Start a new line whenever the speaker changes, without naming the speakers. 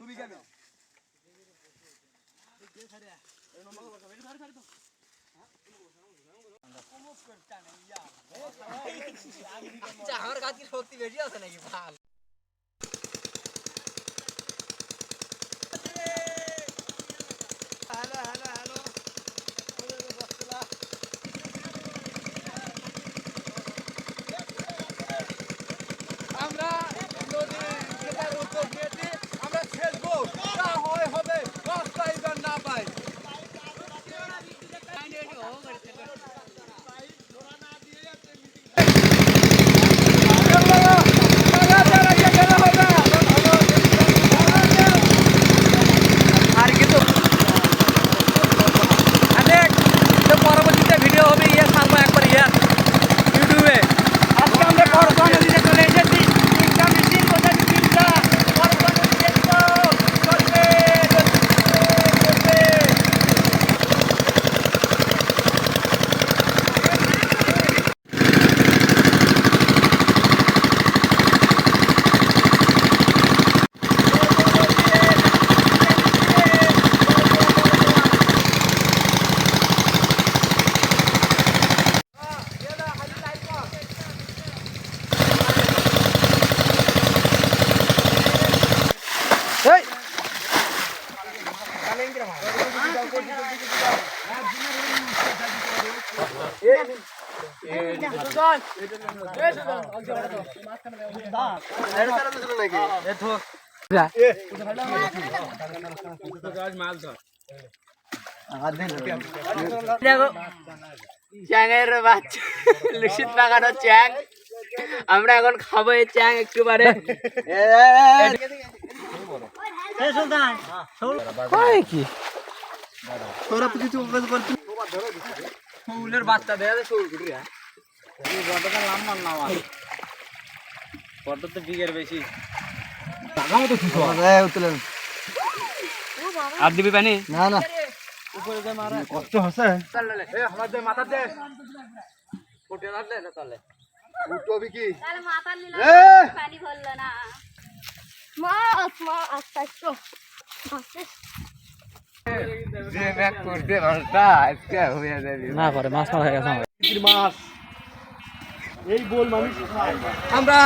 তুমি কেন
আমার কাছে কি শক্তি বেশি আছে নাকি? ভালো। চ্যাংয়ের বাচ্চা লুসিত লাগানো চ্যাং। আমরা এখন খাব এই চ্যাং একটুবারে কয় কি? ফুলের বাচ্চা দেয়া যায় শোল কুটিয়া বড়টা লাম্বার নাম আর বড়টা তো বিঘের বেশি। আর দিবি পানি?
না না।
উপরে যে মারা
কষ্ট হচ্ছে
এ আমার দে মাথা দে। কোটে না দে না তাহলে
উঠবি কি?
তাহলে মাথার নিলাম পানি ভরলো না। মাছ মাছ আচ্ছা
যে
না পারে মাছ মারা গেছে
মাছ এই বল মানুষ আমরা